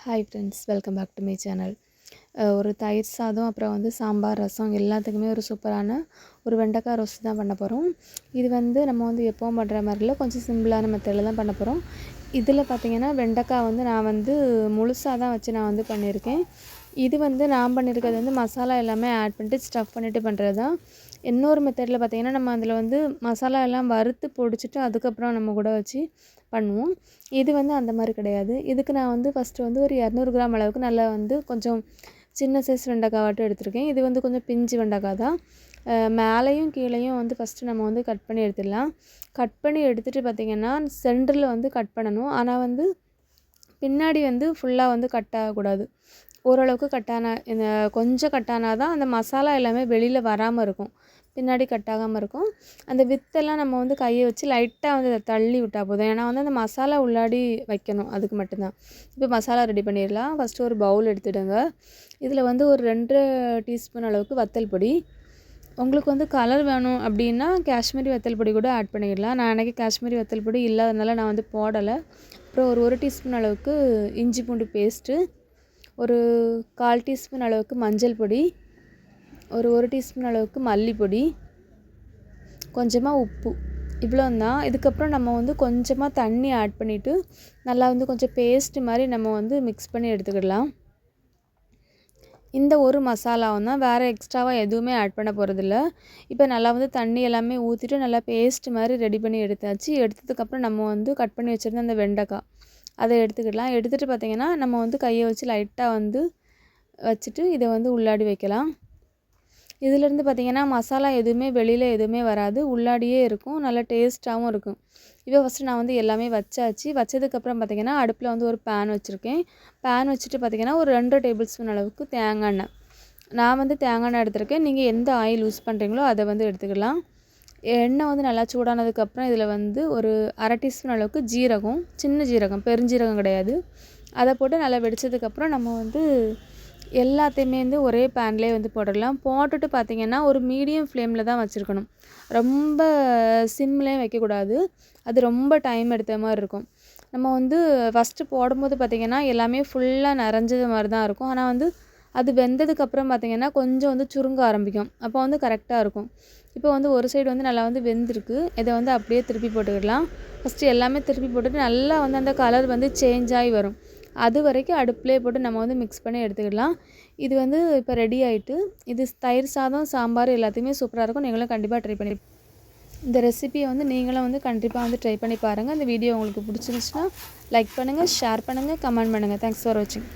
Hi friends welcome back to my channel ஒரு தயிர் சாதம் அப்புறம் வந்து சாம்பார் ரசம் எல்லாத்துக்குமே ஒரு சூப்பரான ஒரு வெண்டைக்காய் ரோஸ்ட் தான் பண்ண போகிறோம் இது வந்து நம்ம வந்து எப்போவும் பண்ணுற மாதிரி இல்லை கொஞ்சம் சிம்பிளான மெத்தடில் தான் பண்ண போகிறோம் இதில் பார்த்தீங்கன்னா வெண்டைக்காய் வந்து நான் வந்து முழுசாக தான் வச்சு நான் வந்து பண்ணியிருக்கேன். இது வந்து நான் பண்ணியிருக்கிறது வந்து மசாலா எல்லாமே ஆட் பண்ணிட்டு ஸ்டஃப் பண்ணிவிட்டு பண்ணுறது தான் இன்னொரு மெத்தடில் பார்த்தீங்கன்னா நம்ம அதில் வந்து மசாலா எல்லாம் வறுத்து பொடிச்சிட்டு அதுக்கப்புறம் நம்ம கூட வச்சு பண்ணுவோம். இது வந்து அந்த மாதிரி கிடையாது. இதுக்கு நான் வந்து ஃபஸ்ட்டு வந்து ஒரு இரநூறு கிராம் அளவுக்கு நல்லா வந்து கொஞ்சம் சின்ன சைஸ் வெண்டைக்காய் வாட்டும் எடுத்திருக்கேன். இது வந்து கொஞ்சம் பிஞ்சு வெண்டைக்காய் தான். மேலேயும் கீழேயும் வந்து ஃபஸ்ட்டு நம்ம வந்து கட் பண்ணி எடுத்துடலாம். கட் பண்ணி எடுத்துகிட்டு பார்த்திங்கன்னா சென்டரில் வந்து கட் பண்ணணும். ஆனால் வந்து பின்னாடி வந்து ஃபுல்லாக வந்து கட் ஆகக்கூடாது. ஓரளவுக்கு கட்டான இந்த கொஞ்சம் கட்டானா தான் அந்த மசாலா எல்லாமே வெளியில் வராமல் இருக்கும். பின்னாடி கட் ஆகாமல் இருக்கும். அந்த வித்தெல்லாம் நம்ம வந்து கையை வச்சு லைட்டாக வந்து அதை தள்ளி விட்டால் போதும். ஏன்னா வந்து அந்த மசாலா உள்ளாடி வைக்கணும். அதுக்கு மட்டும்தான். இப்போ மசாலா ரெடி பண்ணிடலாம். ஃபஸ்ட்டு ஒரு பவுல் எடுத்துடுங்க. இதில் வந்து ஒரு ரெண்டு டீஸ்பூன் அளவுக்கு வத்தல் பொடி. உங்களுக்கு வந்து கலர் வேணும் அப்படின்னா காஷ்மீரி வத்தல் பொடி கூட ஆட் பண்ணிடலாம். நான் எனக்கு காஷ்மீரி வத்தல் பொடி இல்லாததுனால நான் வந்து போடலை. அப்புறம் ஒரு ஒரு டீஸ்பூன் அளவுக்கு இஞ்சி பூண்டு பேஸ்ட்டு ஒரு கால் டீஸ்பூன் அளவுக்கு மஞ்சள் பொடி ஒரு ஒரு டீஸ்பூன் அளவுக்கு மல்லிப்பொடி கொஞ்சமாக உப்பு. இவ்வளோ தான் இதுக்கப்புறம் நம்ம வந்து கொஞ்சமாக தண்ணி ஆட் பண்ணிவிட்டு நல்லா வந்து கொஞ்சம் பேஸ்ட் மாதிரி நம்ம வந்து மிக்ஸ் பண்ணி எடுத்துக்கிடலாம். இந்த ஒரு மசாலாவும் தான் வேறு எக்ஸ்ட்ராவாக எதுவுமே ஆட் பண்ண போகிறதில்ல இப்போ நல்லா வந்து தண்ணி எல்லாமே ஊற்றிட்டு நல்லா பேஸ்ட் மாதிரி ரெடி பண்ணி எடுத்தாச்சு. எடுத்ததுக்கப்புறம் நம்ம வந்து கட் பண்ணி வச்சுருந்த அந்த வெண்டைக்காய். அதை எடுத்துக்கிடலாம். எடுத்துகிட்டு பார்த்திங்கன்னா நம்ம வந்து கையை வச்சு லைட்டாக வந்து வச்சுட்டு இதை வந்து உள்ளாடி வைக்கலாம். இதிலேருந்து பார்த்திங்கன்னா மசாலா எதுவுமே வெளியில் எதுவுமே வராது. உள்ளாடியே இருக்கும். நல்லா டேஸ்ட்டாகவும் இருக்கும். இப்போ ஃபஸ்ட்டு நான் வந்து எல்லாமே வச்சாச்சு. வச்சதுக்கப்புறம் பார்த்திங்கன்னா அடுப்பில் வந்து ஒரு பேன் வச்சுருக்கேன். பேன் வச்சுட்டு பார்த்திங்கன்னா ஒரு ரெண்டு டேபிள் ஸ்பூன் அளவுக்கு தேங்காய் எண்ணெய். நான் வந்து தேங்காய் எண்ணெய் எடுத்திருக்கேன். நீங்கள் எந்த ஆயில் யூஸ் பண்ணுறீங்களோ அதை வந்து எடுத்துக்கலாம். எண்ணெய் வந்து நல்லா சூடானதுக்கப்புறம் இதில் வந்து ஒரு அரை டீஸ்பூன் அளவுக்கு ஜீரகம் சின்ன ஜீரகம் பெருஞ்சீரகம் கிடையாது. அதை போட்டு நல்லா வெடித்ததுக்கப்புறம் நம்ம வந்து எல்லாத்தையுமே வந்து ஒரே பேன்லேயே வந்து போட்டுடலாம். போட்டுட்டு பார்த்திங்கன்னா ஒரு மீடியம் ஃப்ளேமில் தான் வச்சுருக்கணும். ரொம்ப சிம்லேயும் வைக்கக்கூடாது. அது ரொம்ப டைம் எடுத்த மாதிரி இருக்கும். நம்ம வந்து ஃபஸ்ட்டு போடும்போது பார்த்திங்கன்னா எல்லாமே ஃபுல்லாக நிறைஞ்சது மாதிரி தான் இருக்கும். ஆனால் வந்து அது வெந்ததுக்கப்புறம் பார்த்திங்கன்னா கொஞ்சம் வந்து சுருங்க ஆரம்பிக்கும். அப்போ வந்து கரெக்டாக இருக்கும். இப்போ வந்து ஒரு சைடு வந்து நல்லா வந்து வெந்திருக்கு. இதை வந்து அப்படியே திருப்பி போட்டுக்கிடலாம். ஃபஸ்ட்டு எல்லாமே திருப்பி போட்டுட்டு நல்லா வந்து அந்த கலர் வந்து சேஞ்ச் ஆகி வரும். அது வரைக்கும் அடுப்புலேயே போட்டு நம்ம வந்து மிக்ஸ் பண்ணி எடுத்துக்கிடலாம். இது வந்து இப்போ ரெடி ஆகிட்டு இது தயிர் சாதம் சாம்பார் எல்லாத்தையுமே சூப்பராக இருக்கும். நீங்களும் கண்டிப்பாக ட்ரை பண்ணி இந்த ரெசிபியை வந்து நீங்களும் வந்து கண்டிப்பாக வந்து ட்ரை பண்ணி பாருங்கள் இந்த வீடியோ உங்களுக்கு பிடிச்சிருந்துச்சுன்னா லைக் பண்ணுங்கள் ஷேர் பண்ணுங்கள் கமெண்ட் பண்ணுங்கள் தேங்க்ஸ் ஃபார் வாட்சிங்